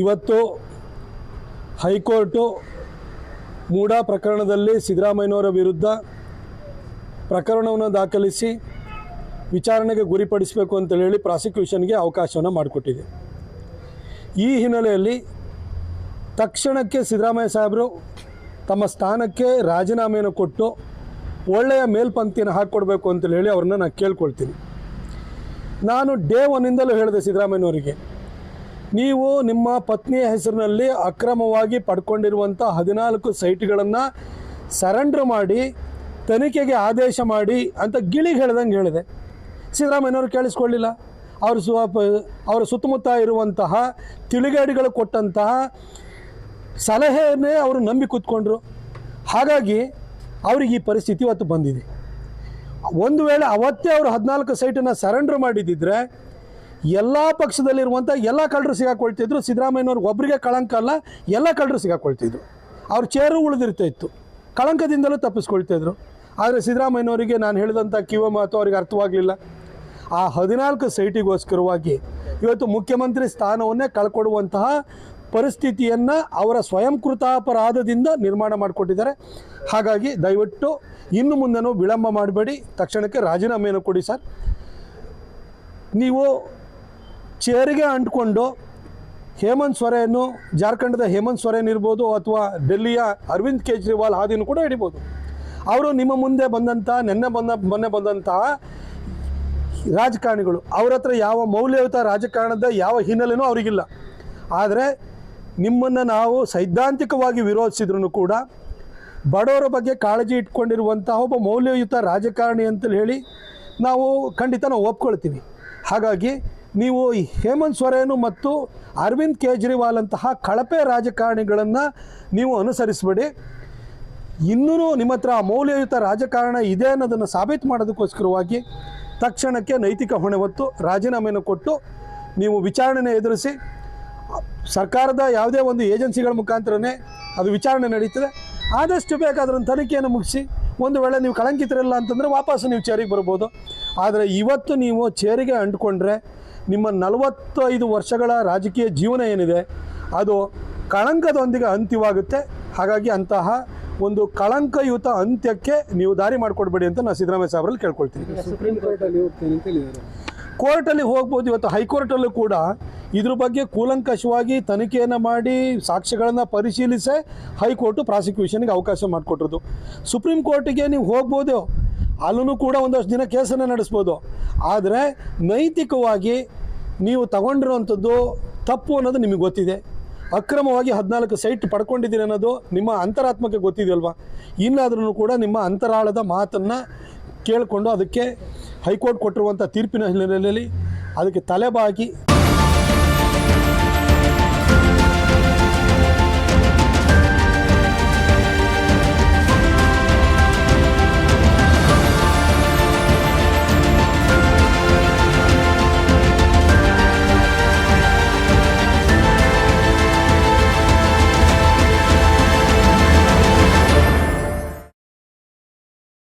ಇವತ್ತು ಹೈಕೋರ್ಟು ಮೂಡಾ ಪ್ರಕರಣದಲ್ಲಿ ಸಿದ್ದರಾಮಯ್ಯನವರ ವಿರುದ್ಧ ಪ್ರಕರಣವನ್ನು ದಾಖಲಿಸಿ ವಿಚಾರಣೆಗೆ ಗುರಿಪಡಿಸಬೇಕು ಅಂತ ಹೇಳಿ ಪ್ರಾಸಿಕ್ಯೂಷನ್ಗೆ ಅವಕಾಶವನ್ನು ಮಾಡಿಕೊಟ್ಟಿದೆ. ಈ ಹಿನ್ನೆಲೆಯಲ್ಲಿ ತಕ್ಷಣಕ್ಕೆ ಸಿದ್ದರಾಮಯ್ಯ ಸಾಹೇಬರು ತಮ್ಮ ಸ್ಥಾನಕ್ಕೆ ರಾಜೀನಾಮೆಯನ್ನು ಕೊಟ್ಟು ಒಳ್ಳೆಯ ಮೇಲ್ಪಂಕ್ತಿಯನ್ನು ಹಾಕ್ಕೊಡ್ಬೇಕು ಅಂತ ಹೇಳಿ ಅವ್ರನ್ನ ನಾನು ಕೇಳ್ಕೊಳ್ತೀನಿ. ನಾನು ಡೇ ಒನ್ನಿಂದಲೂ ಹೇಳಿದೆ ಸಿದ್ದರಾಮಯ್ಯನವರಿಗೆ. ನೀವು ನಿಮ್ಮ ಪತ್ನಿಯ ಹೆಸರಿನಲ್ಲಿ ಅಕ್ರಮವಾಗಿ ಪಡ್ಕೊಂಡಿರುವಂಥ ಹದಿನಾಲ್ಕು ಸೈಟ್ಗಳನ್ನು ಸರೆಂಡ್ರ್ ಮಾಡಿ, ತನಿಖೆಗೆ ಆದೇಶ ಮಾಡಿ ಅಂತ ಗಿಳಿಗೆ ಹೇಳ್ದಂಗೆ ಹೇಳಿದೆ. ಸಿದ್ದರಾಮಯ್ಯನವರು ಕೇಳಿಸ್ಕೊಳ್ಳಿಲ್ಲ. ಅವರು ಸ್ವ ಅವರ ಸುತ್ತಮುತ್ತ ಇರುವಂತಹ ತಿಳಿಗೇಡಿಗಳು ಕೊಟ್ಟಂತಹ ಸಲಹೆಯನ್ನೇ ಅವರು ನಂಬಿ ಕೂತ್ಕೊಂಡ್ರು. ಹಾಗಾಗಿ ಅವ್ರಿಗೆ ಈ ಪರಿಸ್ಥಿತಿ ಇವತ್ತು ಬಂದಿದೆ. ಒಂದು ವೇಳೆ ಅವತ್ತೇ ಅವರು ಹದಿನಾಲ್ಕು ಸೈಟನ್ನು ಸರೆಂಡರ್ ಮಾಡಿದ್ದಿದ್ರೆ ಎಲ್ಲ ಪಕ್ಷದಲ್ಲಿರುವಂಥ ಎಲ್ಲ ಕಳ್ಳರು ಸಿಗಾಕೊಳ್ತಿದ್ರು. ಸಿದ್ದರಾಮಯ್ಯನವ್ರಿಗೆ ಒಬ್ಬರಿಗೆ ಕಳಂಕ ಅಲ್ಲ, ಎಲ್ಲ ಕಳ್ಳರು ಸಿಗಾಕೊಳ್ತಿದ್ರು. ಅವ್ರ ಚೇರು ಉಳಿದಿರ್ತಾ ಇತ್ತು. ಕಳಂಕದಿಂದಲೂ ತಪ್ಪಿಸ್ಕೊಳ್ತಿದ್ರು ಆದರೆ ಸಿದ್ದರಾಮಯ್ಯನವರಿಗೆ ನಾನು ಹೇಳಿದಂಥ ಕಿವ ಮಾತು ಅವ್ರಿಗೆ ಅರ್ಥವಾಗಲಿಲ್ಲ. ಆ ಹದಿನಾಲ್ಕು ಸೈಟಿಗೋಸ್ಕರವಾಗಿ ಇವತ್ತು ಮುಖ್ಯಮಂತ್ರಿ ಸ್ಥಾನವನ್ನೇ ಕಳ್ಕೊಡುವಂತಹ ಪರಿಸ್ಥಿತಿಯನ್ನು ಅವರ ಸ್ವಯಂಕೃತಾಪರಾಧದಿಂದ ನಿರ್ಮಾಣ ಮಾಡಿಕೊಟ್ಟಿದ್ದಾರೆ. ಹಾಗಾಗಿ ದಯವಿಟ್ಟು ಇನ್ನು ಮುಂದೆನೂ ವಿಳಂಬ ಮಾಡಬೇಡಿ. ತಕ್ಷಣಕ್ಕೆ ರಾಜೀನಾಮೆಯನ್ನು ಕೊಡಿ ಸರ್. ನೀವು ಚೇರಿಗೆ ಅಂಟ್ಕೊಂಡು ಹೇಮಂತ್ ಸೊರೇನು ಜಾರ್ಖಂಡದ ಹೇಮಂತ್ ಸೊರೇನ್ ಇರ್ಬೋದು ಅಥವಾ ಡೆಲ್ಲಿಯ ಅರವಿಂದ್ ಕೇಜ್ರಿವಾಲ್ ಹಾದಿನೂ ಕೂಡ ಹಿಡಿಬೋದು. ಅವರು ನಿಮ್ಮ ಮುಂದೆ ಬಂದಂಥ ನೆನ್ನೆ ಬಂದ, ಮೊನ್ನೆ ಬಂದಂತಹ ರಾಜಕಾರಣಿಗಳು. ಅವ್ರ ಹತ್ರ ಯಾವ ಮೌಲ್ಯಯುತ ರಾಜಕಾರಣದ ಯಾವ ಹಿನ್ನೆಲೆನೂ ಅವರಿಗಿಲ್ಲ. ಆದರೆ ನಿಮ್ಮನ್ನು ನಾವು ಸೈದ್ಧಾಂತಿಕವಾಗಿ ವಿರೋಧಿಸಿದ್ರು ಕೂಡ ಬಡವರ ಬಗ್ಗೆ ಕಾಳಜಿ ಇಟ್ಕೊಂಡಿರುವಂತಹ ಒಬ್ಬ ಮೌಲ್ಯಯುತ ರಾಜಕಾರಣಿ ಅಂತ ಹೇಳಿ ನಾವು ಖಂಡಿತ ನಾವು ಒಪ್ಕೊಳ್ತೀವಿ. ಹಾಗಾಗಿ ನೀವು ಹೇಮಂತ್ ಸೊರೇನು ಮತ್ತು ಅರವಿಂದ್ ಕೇಜ್ರಿವಾಲ್ ಅಂತಹ ಕಳಪೆ ರಾಜಕಾರಣಿಗಳನ್ನು ನೀವು ಅನುಸರಿಸಬೇಡಿ. ಇನ್ನೂ ನಿಮ್ಮ ಹತ್ರ ಮೌಲ್ಯಯುತ ರಾಜಕಾರಣ ಇದೆ ಅನ್ನೋದನ್ನು ಸಾಬೀತು ಮಾಡೋದಕ್ಕೋಸ್ಕರವಾಗಿ ತಕ್ಷಣಕ್ಕೆ ನೈತಿಕ ಹೊಣೆ ಹೊತ್ತು ರಾಜೀನಾಮೆಯನ್ನು ಕೊಟ್ಟು ನೀವು ವಿಚಾರಣೆ ಎದುರಿಸಿ, ಸರ್ಕಾರದ ಯಾವುದೇ ಒಂದು ಏಜೆನ್ಸಿಗಳ ಮುಖಾಂತರನೇ ಅದು ವಿಚಾರಣೆ ನಡೀತದೆ. ಆದಷ್ಟು ಬೇಗ ಅದರ ತನಿಖೆಯನ್ನು ಮುಗಿಸಿ, ಒಂದು ವೇಳೆ ನೀವು ಕಳಂಕಿತರಲ್ಲ ಅಂತಂದರೆ ವಾಪಸ್ಸು ನೀವು ಚೇರಿಗೆ ಬರ್ಬೋದು. ಆದರೆ ಇವತ್ತು ನೀವು ಚೇರಿಗೆ ಅಂಟ್ಕೊಂಡ್ರೆ ನಿಮ್ಮ ನಲವತ್ತೈದು ವರ್ಷಗಳ ರಾಜಕೀಯ ಜೀವನ ಏನಿದೆ ಅದು ಕಳಂಕದೊಂದಿಗೆ ಅಂತ್ಯವಾಗುತ್ತೆ. ಹಾಗಾಗಿ ಅಂತಹ ಒಂದು ಕಳಂಕಯುತ ಅಂತ್ಯಕ್ಕೆ ನೀವು ದಾರಿ ಮಾಡಿಕೊಡ್ಬೇಡಿ ಅಂತ ನಾನು ಸಿದ್ದರಾಮಯ್ಯ ಸಾಹೇಬರಲ್ಲಿ ಕೇಳ್ಕೊಳ್ತೀನಿ. ಕೋರ್ಟಲ್ಲಿ ಹೋಗ್ಬೋದು ಇವತ್ತು ಹೈಕೋರ್ಟಲ್ಲೂ ಕೂಡ ಇದ್ರ ಬಗ್ಗೆ ಕೂಲಂಕಷವಾಗಿ ತನಿಖೆಯನ್ನು ಮಾಡಿ ಸಾಕ್ಷ್ಯಗಳನ್ನು ಪರಿಶೀಲಿಸೇ ಹೈಕೋರ್ಟು ಪ್ರಾಸಿಕ್ಯೂಷನ್ಗೆ ಅವಕಾಶ ಮಾಡಿಕೊಟ್ಟಿರೋದು. ಸುಪ್ರೀಂ ಕೋರ್ಟಿಗೆ ನೀವು ಹೋಗ್ಬೋದು ಅಲ್ಲೂ ಕೂಡ ಒಂದಷ್ಟು ದಿನ ಕೇಸನ್ನು ನಡೆಸ್ಬೋದು. ಆದರೆ ನೈತಿಕವಾಗಿ ನೀವು ತಗೊಂಡಿರುವಂಥದ್ದು ತಪ್ಪು ಅನ್ನೋದು ನಿಮಗೆ ಗೊತ್ತಿದೆ. ಅಕ್ರಮವಾಗಿ ಹದಿನಾಲ್ಕು ಸೈಟ್ ಪಡ್ಕೊಂಡಿದ್ದೀರಿ ಅನ್ನೋದು ನಿಮ್ಮ ಅಂತರಾತ್ಮಕ್ಕೆ ಗೊತ್ತಿದೆಯಲ್ವಾ? ಇನ್ನಾದ್ರೂ ಕೂಡ ನಿಮ್ಮ ಅಂತರಾಳದ ಮಾತನ್ನು ಕೇಳಿಕೊಂಡು ಅದಕ್ಕೆ ಹೈಕೋರ್ಟ್ ಕೊಟ್ಟಿರುವಂಥ ತೀರ್ಪಿನ ಹಿನ್ನೆಲೆಯಲ್ಲಿ ಅದಕ್ಕೆ ತಲೆಬಾಗಿ